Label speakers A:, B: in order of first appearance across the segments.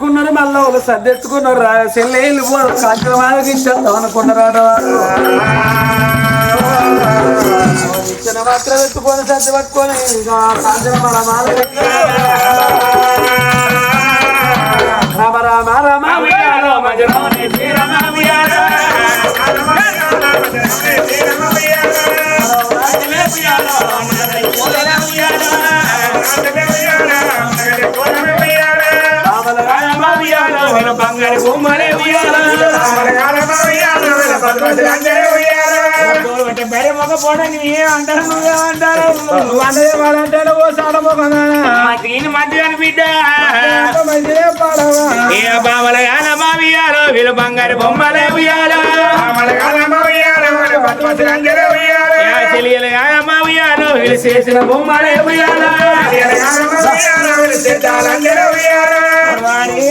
A: సర్దెత్తుకున్నారు మళ్ళీ వాళ్ళు సర్దెత్తుకున్నారు. చెల్లె వెళ్ళిపోరు కాంచనమాలకి ఇచ్చేద్దాం అనుకున్నారు ఆడవాళ్ళు. ఇచ్చిన మాత్రం ఎత్తుకొని సర్ది పట్టుకొని ఇంకా కాంచనమాల మాల రామ. రామ రామ
B: రామ. ఉయ్యాలో, బంగారు బొమ్మలే ఉయ్యాలో. రామ ఉయ్యాలో, వీళ్ళ భద్రవతులందరూ ఉయ్యాలో. తోలు పెట్టే
A: నువ్వు అంటే ఓ సాడ
B: దీని మధ్య బిడ్డ ఏ వీళ్ళు బంగారు బొమ్మలే ఉయ్యాలో యా చెలియల చేసిన బొమ్మలే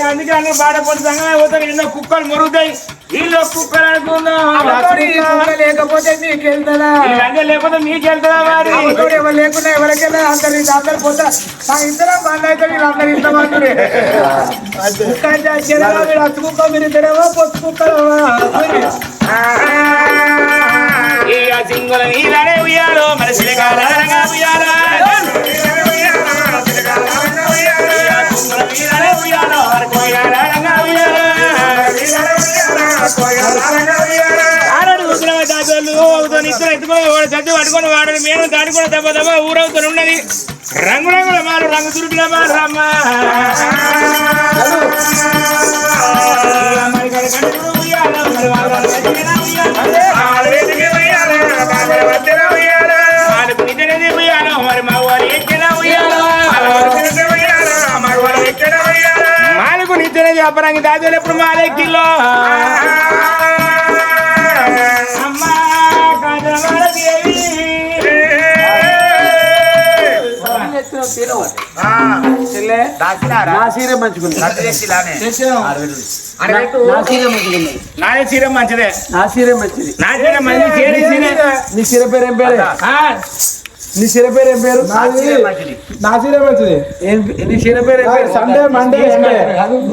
B: అందుకని బాధపడి సంగమే పోతారు. ఎన్నో కుక్కలు మురుగుతాయి. వీళ్ళు కుక్కలు అనుకుందాం.
A: లేకపోతే నీకెళ్తారా
B: వీళ్ళందరూ లేకపోతే మీకు వెళ్తుందా మరి
A: ఎవరు లేకుండా ఎవరికైనా అందరు అందరు పోతా. మా ఇద్దరం బంద్ అయితే వీళ్ళందరూ ఇంతమంది మీరు అచ్చుకుక్క మీరు ఇద్దరేమో
B: సింగుల నీళ్ళనే ఉయ్యాలో మరి సిలికాలంగా ఉయ్యాలో? నీళ్ళనే ఉయ్యాలో కోయాలంగా సర్ది పట్టుకొని వాడని మేము దాని కూడా దెబ్బ దెబ్బ ఊరవుతూ ఉన్నది. రంగు రంగుల మాలు రంగు దుర్గుల మాలు రమ్మ. మరి అప్పరంగి దాదాలు ఎప్పుడు కాదనవాడ దేవి
A: నా
B: చీర మంచిదే.
A: నా సీర మంచిది.
B: నా చీర మంచి చీర చీరే
A: నీ సీర పేరు ఏం పేరు నీ పేరు ఏం పేరు?
C: నా మంచిది.
A: నీ పేరు ఏం పేరు?
C: సండే మండే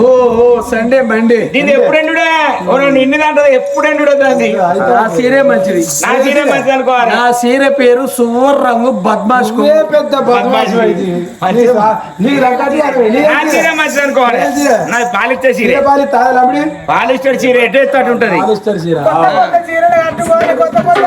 A: ఓ ఓ సండే మండే.
B: దీన్ని ఎప్పుడు ఎండుడే? ఓ నిన్ను దాంట్లో ఎప్పుడు ఎండుడే దాన్ని?
A: నా సీరే మంచిది.
B: నా చీర మంచిది అనుకోవాలి.
A: నా సీర పేరు సువర్ రంగు బద్మాష్
C: పెద్ద బద్మాషు నీ సా- నీ నీ
B: నా చీర మంచిది అనుకోవాలి.
C: ఏ చీర?
B: పాలిచ్చే చీర.
C: పాలి
B: పాలిస్టర్ చీర ఎటు ఎత్తట్టు ఉంటది?
C: పాలిస్తారు చీర.
A: కట్టుకోవాలి కొత్త కొత్త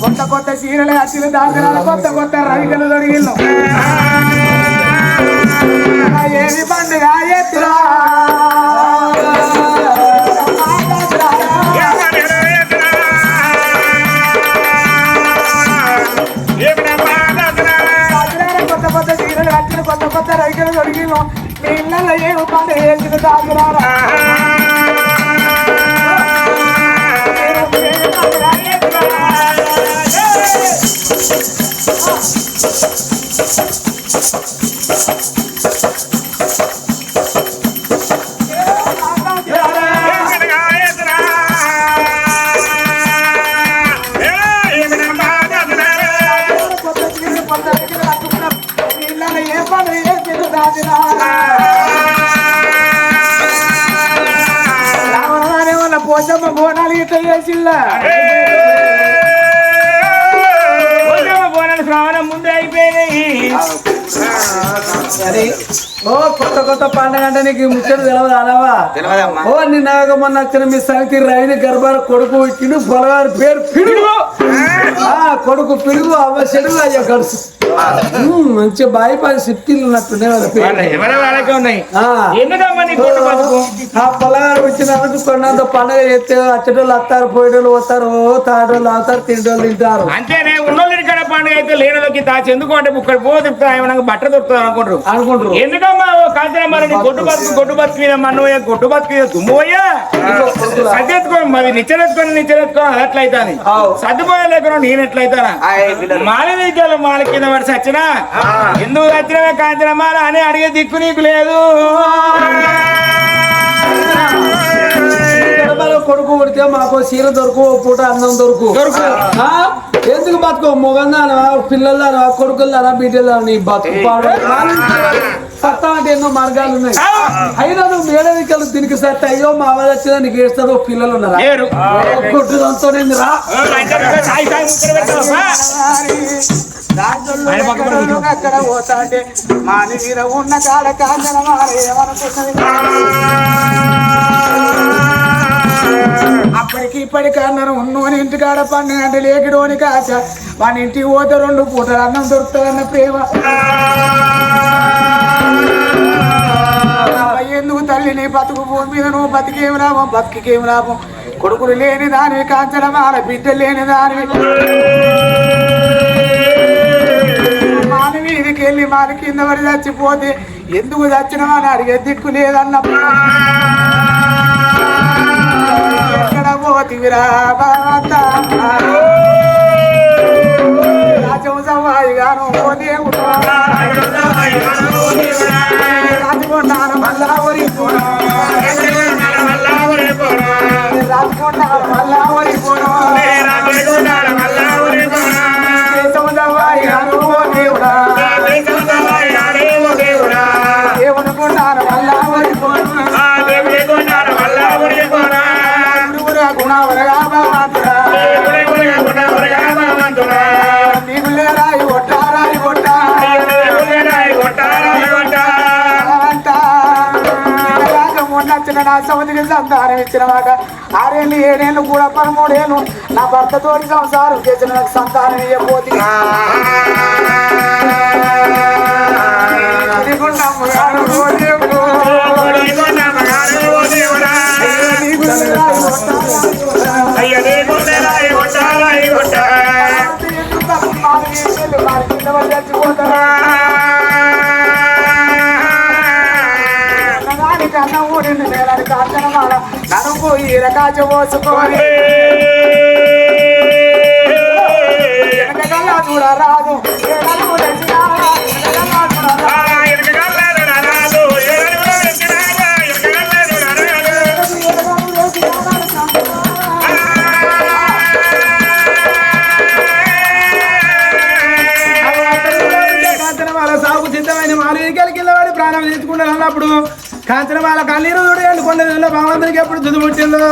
A: కొత్త కొత్త చీరలు అచ్చులు దాచినారు కొత్త కొత్త రైతులు దొరికిల్లు ఏమి పండుగ? ఎత్తురా. కొత్త రైతులు దొరికిల్లు మీ ఇళ్ళల్లో ఏమి పండుగ చేసిన దాచినారా బోనాలు ఇట్లా చేసిల్లా.
B: బోనాలు శ్రావణం ముందే అయిపోయినాయి.
A: సరే. ఓ కొత్త కొత్త పండుగ అంటే నీకు ముచ్చట తెలవదు అనవా ఓ నిన్న మొన్న వచ్చిన మీ సంగతి రైలు గర్భాల కొడుకు ఇచ్చిండు పొలగారి పేరు పిడుగు. ఆ కొడుకు పిడుగు అవ్వ చెడుగు అయ్యా గడుసు మంచి బాయి పది
B: వాళ్ళకే ఉన్నాయి.
A: ఆ,
B: ఎందుకమ్మా నీ కొట్టు బతుకు
A: ఆ పొలగారు వచ్చినందుకు కొన్నంత పండుగ చేస్తే అచ్చటోళ్ళు వస్తారు పోయేటోళ్ళు వస్తారు తాడోళ్ళు అవుతారు తింటోళ్ళు తింటారు.
B: అంతేనే ఉన్నోళ్ళ ఇక్కడ పండుగ అయితే లేనలోకి దాచి ఎందుకు అంటే ఇక్కడ పో ఏమన్నా బట్ట దొరుకుతుంది అనుకుంటారు.
A: అనుకుంటారు.
B: ఎందుకమ్మా ఓ కాంచన మరి నీ గొడ్డు బతుకు గొడ్డు బతుకు మీద మన్నోయ్య గొడ్డు బతుకు మీద దుమ్మోయ్యా సర్దెత్తుకోండి మరి నిచ్చెనెత్తుకొని ఎట్లయితాని
A: ఆవ్.
B: సర్దుపోయే లేకుండా నేను ఎట్లయితానా? మాల విద్యలో మాల కింద పడి సచ్చినా ఎందుకు సచ్చినవే కాంచన మాల అని అడిగే దిక్కు నీకు లేదు.
A: కొడుకు కొడితే మాకు చీర దొరుకు పూట అన్నం దొరుకు. ఆ? ఎందుకు బతుకో? మొగందానా పిల్లలదానా కొడుకులదానా బిడ్డలదానా నీ బతుకు పాడు. సత్తా అంటే ఎన్నో మార్గాలు ఉన్నాయి. అయినా నువ్వు మేడవికలు దీనికి సత్తా. అయ్యో మా వాళ్ళు వచ్చినా నీకు ఏస్తాదో పిల్లలు ఉన్నారా. కొట్టుదంతో రా.
D: అక్కడ పోతాంటే మాని మీద ఉన్న కాడ కాంచన అప్పటికి ఇప్పటికి అన్నారు ఉన్నోని ఇంటికాడ పన్నెండు గంటలు ఏకిడోని కాచ వాని ఇంటికి పోతే రెండు పూటలు అన్నం దొరుకుతుందన్న ప్రేమ. ఎందుకు తల్లి నీ బతుకు భూమి మీద నువ్వు బతికేమి లాభం? బతికేమి లాభం? కొడుకులు లేని దానివి కాంచనమాల బిడ్డ లేని దానివి. మీదికి కింద పడి చచ్చిపోతే ఎందుకు చచ్చినవా అని అడిగే దిక్కు లేదన్నప్పుడు ఎక్కడ పోతివిరా భగవంత రాజం సవాయిగాను ఓ దేవుడు? రాజకొండాను మళ్ళా ఒరిపోను రాజకొండాను మళ్ళా సముద్రికి సంతానం ఇచ్చిన మాట ఆరేళ్ళు ఏడేళ్ళు కూడా పదమూడేళ్ళు నా భర్తతోటి సంసారం చేసిన నాకు సంతానం ఇవ్వబోతే ఈరకాచ పోసుకోని వెనకగల్లా చూడరాదు?
C: ఎప్పుడు తుది పుట్టిందో?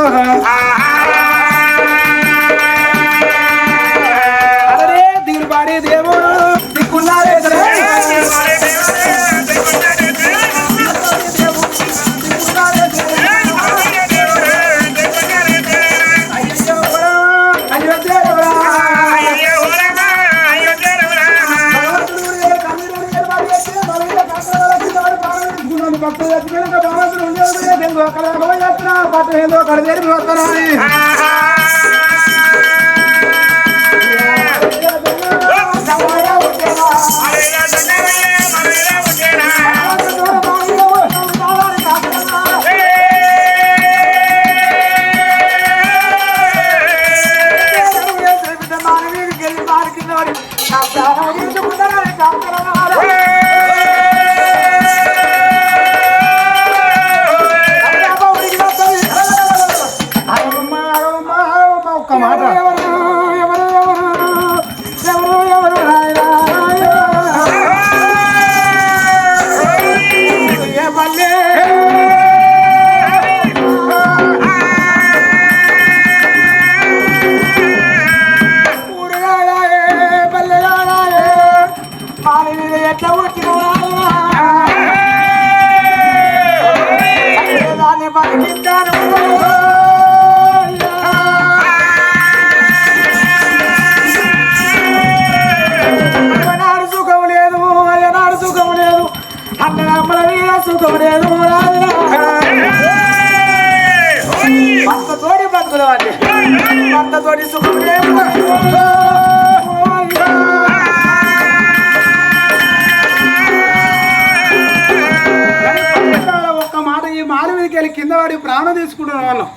C: తీసుకుంటున్నాం వాళ్ళం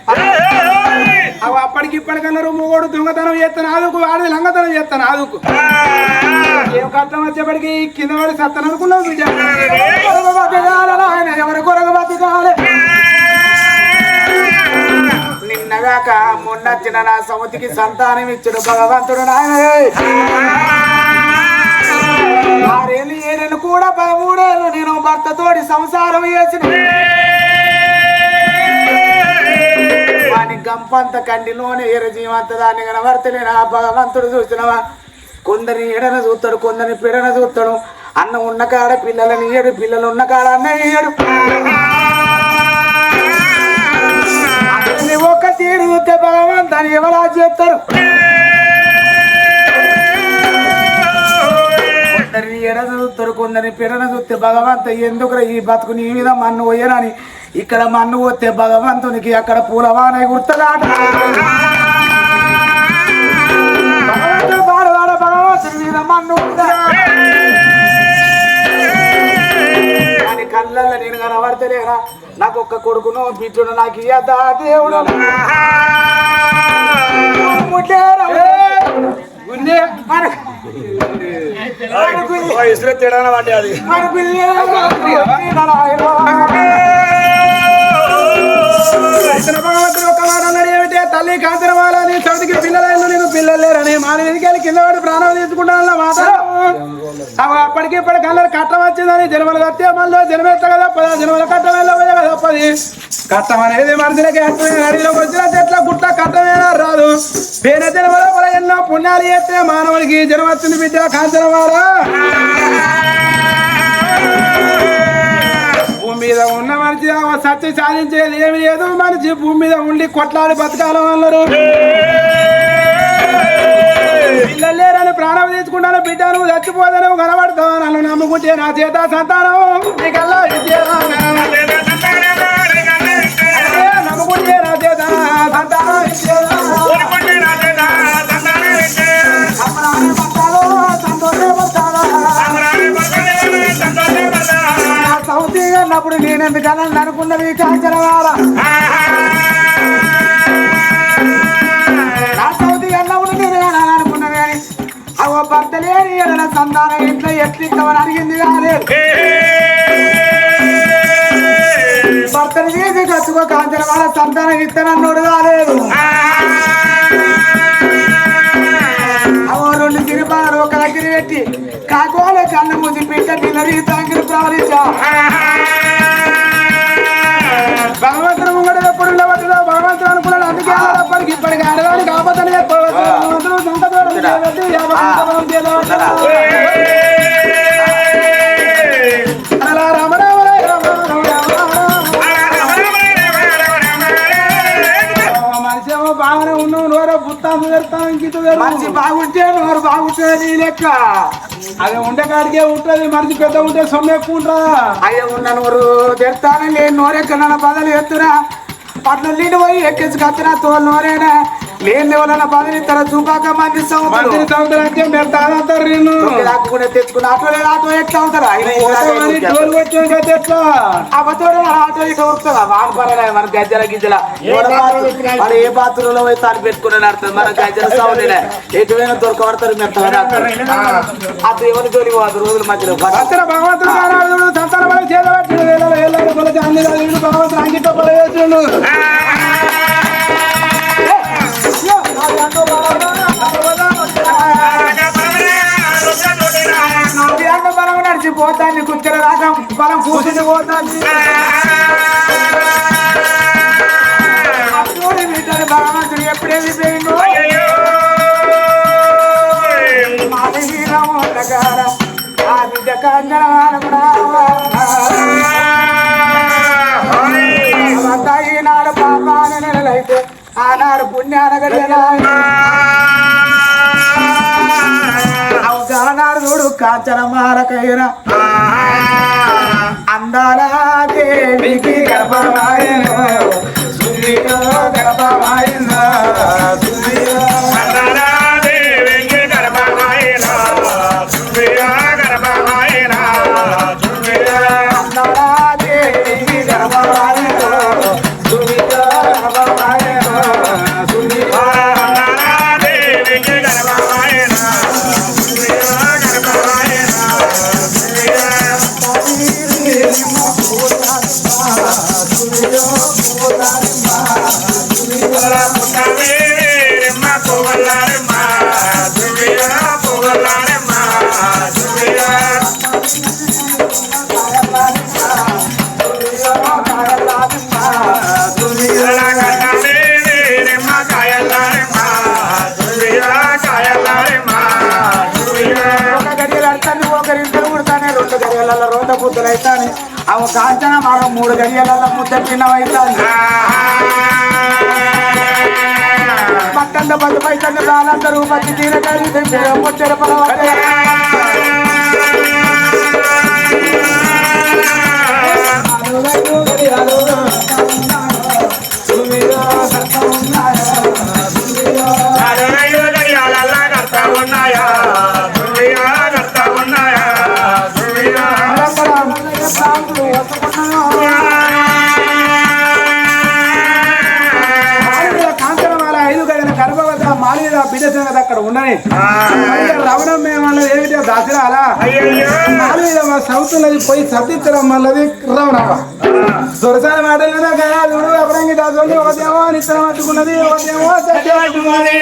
C: అవి అప్పటికి ఇప్పటికన్నారు మూగోడు దొంగతనం చేస్తాను ఆదుకు వాడి లంగతనం చేస్తాను ఆదుకు. ఏం కష్టం వచ్చేప్పటికి కింద వాడి సత్తను అనుకున్నాం బిడ్డ
D: ఎవరి కొరకు బతకాలి? నిన్న నిన్నగాక మొన్నచ్చిన నా సముతికి సంతానం ఇచ్చుడు భగవంతుడు నాయన. ఆరేళ్ళు ఏడేళ్ళు కూడా మూడేళ్ళు నేను భర్తతోటి సంసారం చేసిన. గంపంత కండిలోనే ఎర జీవంత దాన్ని కనబడతలేనా భగవంతుడు చూసినవా? కొందరిని ఎడన చూస్తాడు కొందరిని పిడన చూస్తాడు అన్న ఉన్న కాడ పిల్లలని ఇయ్యడు పిల్లలు ఉన్న కాడ అన్న ఇయ్యడు ఒక్క తీరు చూస్తే భగవంతుని ఎవరా చేస్తారు? కొందరిని ఎడన చూస్తారు కొందరిని పిడన చూస్తే భగవంత ఎందుకు ఈ బతుకు నీ మీద మన్ను పోయనని ఇక్కడ మన్ను పోతే భగవంతునికి అక్కడ పూలవాన గుర్తలాట భగవంతుని మీద మన్ను కళ్ళల్లో నేను కనబడతలేరా? నాకు ఒక్క కొడుకును బిడ్డను నాకు ఇయ్యద్దా దేవుడు? ముట్టేరా? గుండె మన- మన గుండె-
C: తల్లి కాంతరవాలని చవితికి పిల్లలైన పిల్లలు లేరని మాన వెదికెళ్ళి కింద పడి ప్రాణాలు తీసుకుంటానన్న మాట అప్పటికి ఇప్పటి కళ్ళ కట్టం వచ్చిందని జన్మలు కట్టే మనలో జన్మేస్తా కదా పద జన్మల కట్టం వెళ్ళబోయే కదా తప్పది కట్టం అనేది మనుషులకి అడిగిలోకి వచ్చిన చెట్ల గుట్ట కట్టమేనా రాదు. పేన జన్మల ఎన్నో పుణ్యాలు చేస్తే మానవుడికి జన్మ వచ్చింది బిడ్డ కాంచనవారా భూమి మీద ఉన్న మనిషి ఆ సత్య సాధించేది ఏమి లేదు. మనిషి భూమి మీద ఉండి కొట్లాడి బతకాలం అన్నారు. పిల్లలు లేరని ప్రాణం తీసుకుంటాను బిడ్డ నువ్వు చచ్చిపోతాను కనబడతావు నన్ను నమ్ముకుంటే నా చేత సంతానం. నీకల్లా నమ్ముకుంటే నా చేత సంతానం.
D: అప్పుడు నేనెందుకన్నా నేను ఎందుకన్నా అనుకున్నది కాంచనవాడ నా సౌతి అన్నప్పుడు భర్త లేని సంతానం ఇంట్లో ఎట్లిస్తామని అడిగింది కాలేదు భర్తను చేసి కచ్చుకో కాంచనవాడ సంతానం ఇస్తానన్నోడు కాలేదు అవో రెండు తిరుపాలు ఒక దగ్గర పెట్టి కాకోలే కన్ను మూసి పిట్ట పిల్లరి తంగిరి
C: ప్రవహించా బాగానే ఉన్నావు నోరో పుత్తాను పెడతాను ఇంకిత
D: మనిషి బాగుంటే నోరు బాగుంటుంది నీ లెక్క.
C: అది ఉండే కాడికే ఉంటుంది మనిషి పెద్ద ఉంటే సొమ్ము ఎక్కువ ఉంటుందా?
D: అయ్య ఉన్న నోరు తెస్తాను లేని నోరెక్కడ బదులు ఎత్తురా. పట్ల నీళ్ళు పోయి ఎక్కించుకొచ్చినా తోలు నోరేనా? లేని ఎవరన్నా బదులు ఇస్తారా చూపాక మంది
C: మీరు తాగుతారు నేను
D: దాక్కునే తెచ్చుకుని ఆటో లేదు ఆటో ఎట్లా అవుతారు
C: ఎట్లా?
D: మన ఆటో ఇక వస్తుందా వాన పడలే మన గజ్జల గిజ్జల మన ఏ బాత్రూంలో పోయి తాను పెట్టుకుని నడుతుంది మన గజ్జల సౌండ్లే ఎటువైనా దొరకబడతారు మెత్తగా ఆ దేవుని జోలి పోదు రోజుల మధ్యలో.
C: భగవంతుడు సంతాన భగవంతుడు బలి చేస్తుండు
D: నాది బలం నడిచిపోతాన్ని రాగం బలం కూర్చుని పోతాన్ని అప్పుడు భగవంతుడు ఆ బిడ్డ కందరవాన కూడా ఆనాడు పుణ్యాన గడియలా చూడు కాంచన మారకైన అందాల దేవికి గర్భమాయన సుందరిలో గర్భమాయన సుందరిలో అవుతాను అవి కాంచన మాకు మూడు గడియలలో ముద్ద చిన్నవైతాను పట్టంద పది పైసలు రానందరూ పచ్చి తీర కలిసి ముచ్చట పడవలే. సంగతి అక్కడ ఉన్నది రవణం మేము ఏమిటో దసరాలా సౌతున్నది పోయి సత్తించడం వల్లది రవణమ్మ దొరసాల మాటలు కదా చూడు అపరంగి నిత్యం పట్టుకున్నది సత్యం పట్టుకున్నది